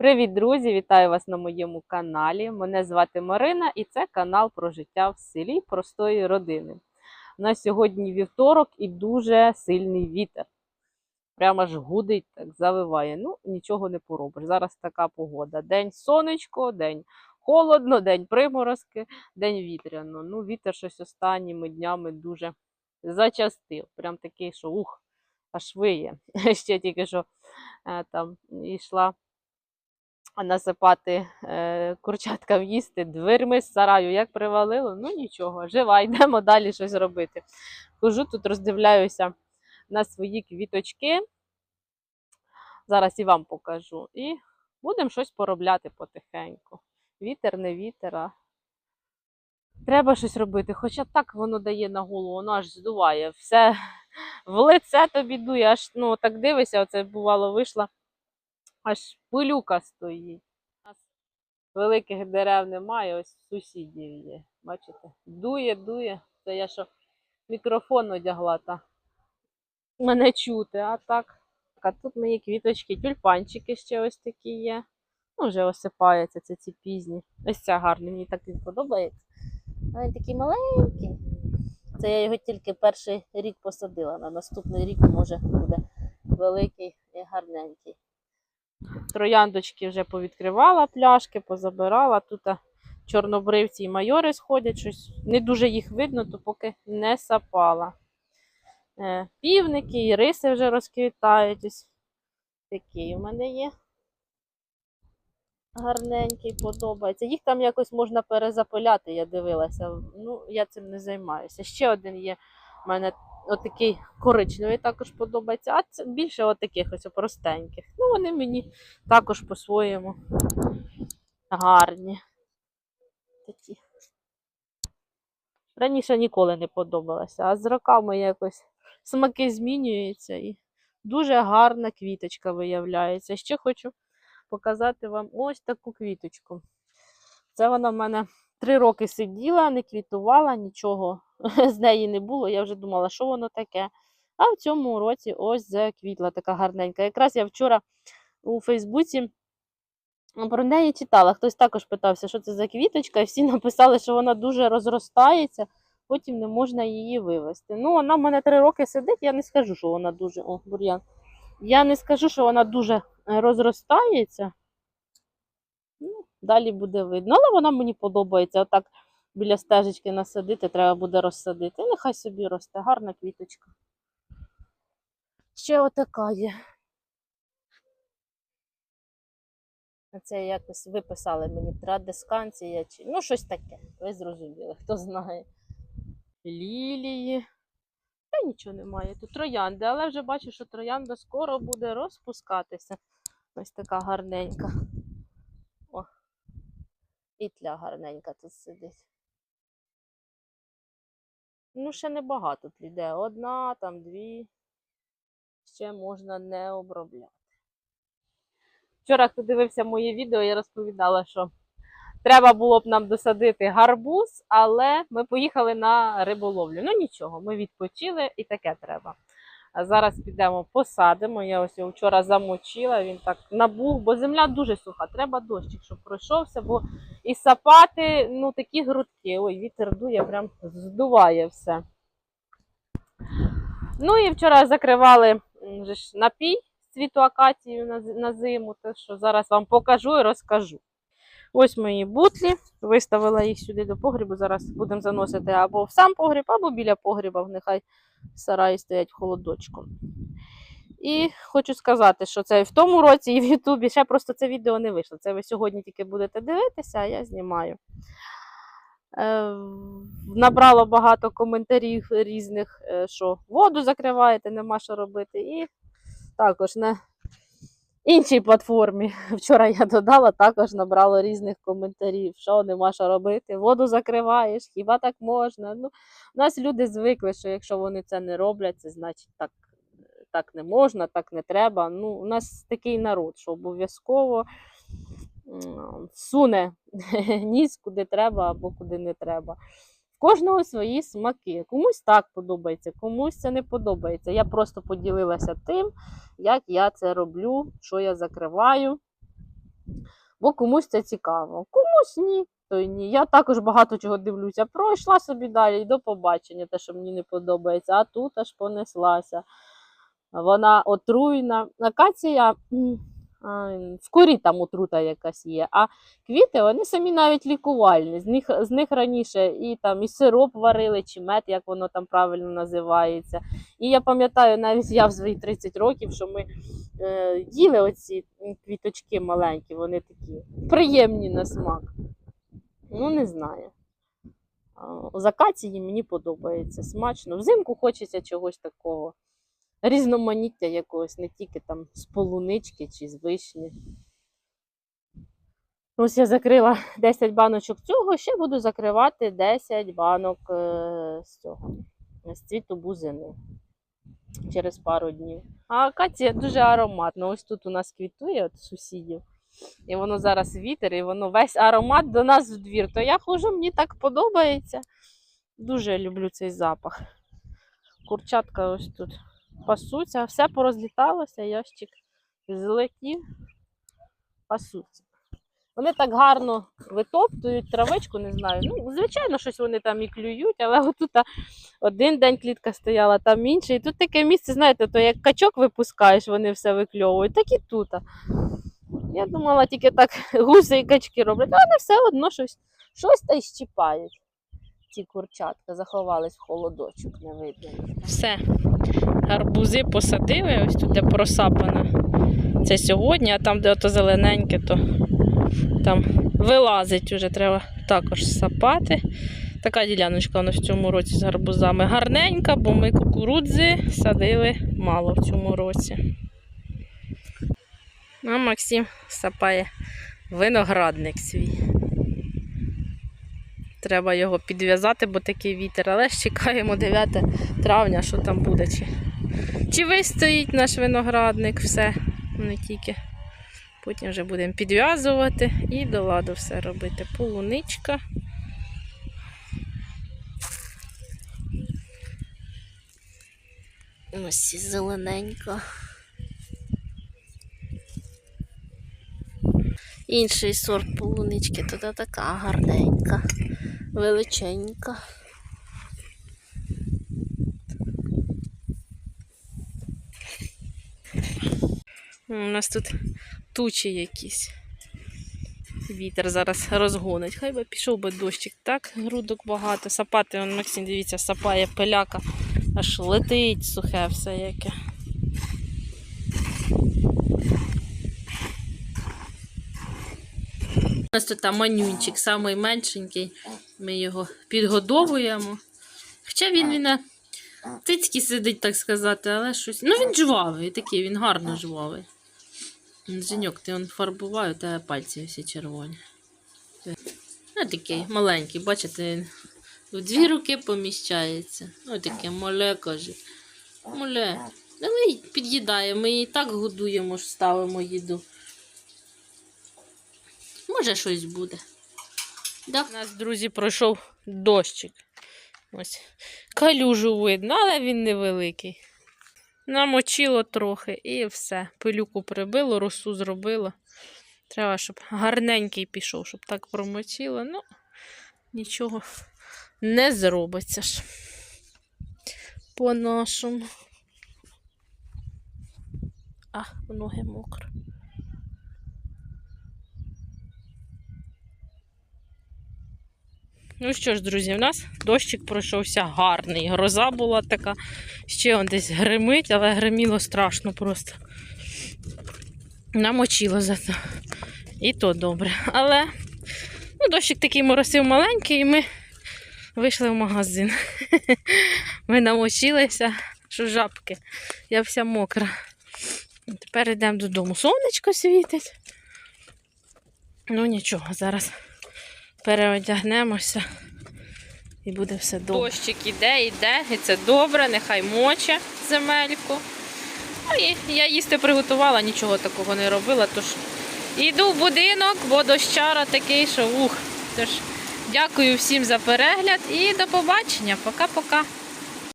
Привіт, друзі! Вітаю вас на моєму каналі. Мене звати Марина і це канал про життя в селі простої родини. У нас сьогодні вівторок і дуже сильний вітер. Прямо ж гудить, так завиває. Ну, нічого не поробиш. Зараз така погода. День сонечко, день холодно, день приморозки, день вітряно. Ну, вітер щось останніми днями дуже зачастив. Прям такий, що ух, аж виє. Ще тільки що е, там йшла насипати е, курчаткам їсти дверми з сараю. Як привалило, ну нічого, жива, йдемо далі щось робити. Хожу тут, роздивляюся на свої квіточки. Зараз і вам покажу. І будемо щось поробляти потихеньку. Вітер, не вітер, а треба щось робити. Хоча так воно дає на голову, воно аж здуває. Все в лице тобі дує, аж ну так дивишся, оце бувало вийшла аж пилюка стоїть. У нас великих дерев немає, ось сусідів є. Бачите? Дує, дує. Це я що мікрофон одягла та мене чути, а так. А тут мої квіточки, тюльпанчики ще ось такі є. Ну, вже осипаються, це ці пізні. Ось ця гарна, мені так він подобається. А Він такий маленький. Це я його тільки перший рік посадила. На наступний рік, може, буде великий і гарненький. Трояндочки вже повідкривала пляшки, позабирала. Тут чорнобривці і майори сходять, щось не дуже їх видно, то поки не сапала. Е, Півники і риси вже розквітають. Ось такий у мене є. Гарненький, подобається. Їх там якось можна перезапиляти, я дивилася. Ну, я цим не займаюся. Ще один є у мене отакий коричневий також подобається, а це більше отаких ось простеньких. Ну, вони мені також по-своєму гарні. Такі. Раніше ніколи не подобалося, а з роками якось смаки змінюються і дуже гарна квіточка виявляється. Ще хочу показати вам ось таку квіточку. Це вона в мене три роки сиділа, не квітувала, нічого з неї не було. Я вже думала, що воно таке. А в цьому році ось заквітла така гарненька. Якраз я вчора у Фейсбуці про неї читала. Хтось також питався, що це за квіточка, і всі написали, що вона дуже розростається, потім не можна її вивезти. Ну, вона в мене три роки сидить, я не скажу, що вона дуже. О, бур'ян. Я не скажу, що вона дуже е, розростається. Далі буде видно. Але вона мені подобається. Отак біля стежечки насадити, треба буде розсадити. Нехай собі росте, гарна квіточка. Ще отака є. Це якось виписали мені традисканція чи ну щось таке. Ви зрозуміли, хто знає. Лілії. Та нічого немає. Тут троянди, але вже бачу, що троянда скоро буде розпускатися. Ось така гарненька. І тля гарненька тут сидить. Ну, ще небагато тут йде. Одна, там дві. Ще можна не обробляти. Вчора, хто дивився моє відео, я розповідала, що треба було б нам досадити гарбуз, але ми поїхали на риболовлю. Ну нічого, ми відпочили і таке треба. А зараз підемо посадимо. Я ось його вчора замочила, він так набух, бо земля дуже суха. Треба дощик, щоб пройшовся, бо і сапати, ну такі грудки. Ой, вітер дує, прям здуває все. Ну і вчора закривали м, же ж напій цвіту акацію на, на зиму, те, що зараз вам покажу і розкажу. Ось мої бутлі. Виставила їх сюди до погрібу. Зараз будемо заносити або в сам погріб, або біля погріба. Нехай сараї стоять холодочком. І хочу сказати, що це і в тому році, і в Ютубі ще просто це відео не вийшло. Це ви сьогодні тільки будете дивитися, а я знімаю. Е, набрало багато коментарів різних, е, що воду закриваєте, нема що робити. І також на іншій платформі. Вчора я додала, також набрало різних коментарів, що нема що робити, воду закриваєш, хіба так можна. Ну, у нас люди звикли, що якщо вони це не роблять, це значить так, так не можна, так не треба. Ну, у нас такий народ, що обов'язково суне ніс куди треба або куди не треба. Кожного свої смаки. Комусь так подобається, комусь це не подобається. Я просто поділилася тим, як я це роблю, що я закриваю. бо комусь це цікаво. Комусь ні, то й ні. Я також багато чого дивлюся. Пройшла собі далі і до побачення, те, що мені не подобається, а тут аж понеслася. Вона отруйна. Акація в корі там отрута якась є. А квіти вони самі навіть лікувальні. З них, з них раніше і там і сироп варили, чи мед, як воно там правильно називається. І я пам'ятаю, навіть я в свої 30 років, що ми е, їли оці квіточки маленькі, вони такі приємні на смак. Ну, не знаю. З акації мені подобається смачно. Взимку хочеться чогось такого. Різноманіття якогось, не тільки там з полунички чи з вишні. Ось я закрила 10 баночок цього, ще буду закривати 10 банок е, з цього, з цвіту бузини через пару днів. А акація дуже ароматна. Ось тут у нас квітує от сусідів. І воно зараз вітер, і воно весь аромат до нас в двір. То я хожу, мені так подобається. Дуже люблю цей запах. Курчатка ось тут пасуться, все порозліталося, ящик злетів, пасуться. Вони так гарно витоптують травичку, не знаю. Ну, звичайно, щось вони там і клюють, але отут один день клітка стояла, там інший. І тут таке місце, знаєте, то як качок випускаєш, вони все викльовують, так і тут. Я думала, тільки так гуси і качки роблять, а вони все одно щось, щось та й щіпають. Ці курчатка заховались в холодочок, не видно. Все. Гарбузи посадили, ось тут де просапано. Це сьогодні, а там, де ото зелененьке, то там вилазить уже, треба також сапати. Така діляночка вона в цьому році з гарбузами гарненька, бо ми кукурудзи садили мало в цьому році. А Максим сапає виноградник свій. Треба його підв'язати, бо такий вітер. Але ж чекаємо 9 травня, що там буде. Чи, чи вистоїть наш виноградник, все, не тільки. Потім вже будемо підв'язувати і до ладу все робити. Полуничка. Ось зелененька. Інший сорт полунички, тут така гарненька, величенька. У нас тут тучі якісь. Вітер зараз розгонить. Хай би пішов би дощик. Так, грудок багато. Сапати, он, Максим, дивіться, сапає пиляка, аж летить сухе все яке. У нас тут там манюнчик, самий меншенький. Ми його підгодовуємо. Хоча він, він на тицькі сидить, так сказати, але щось. Ну він жвавий, такий, він гарно жвавий. Женьок, ти он фарбував, у тебе пальці всі червоні. Ну, такий маленький, бачите, він в дві руки поміщається. Ось таке мале каже. Мале. Давай під'їдає, ми її так годуємо, ставимо їду. Може, щось буде. Да. У нас, друзі, пройшов дощик. Ось. Калюжу видно, але він невеликий. Намочило трохи і все. Пилюку прибило, росу зробило. Треба, щоб гарненький пішов, щоб так промочило. Ну, нічого не зробиться ж. По-нашому. А, ноги мокро. Ну що ж, друзі, у нас дощик пройшовся гарний. Гроза була така. Ще он десь гримить, але гриміло страшно просто. Намочило зато. І то добре. Але ну, дощик такий моросив маленький, і ми вийшли в магазин. Ми намочилися, що жабки. Я вся мокра. Тепер йдемо додому. Сонечко світить. Ну нічого, зараз переодягнемося і буде все добре. Дощик іде, іде, і це добре, нехай моче земельку. А я їсти приготувала, нічого такого не робила. Тож йду в будинок, бо дощара такий, що ух. Тож дякую всім за перегляд і до побачення. Пока-пока.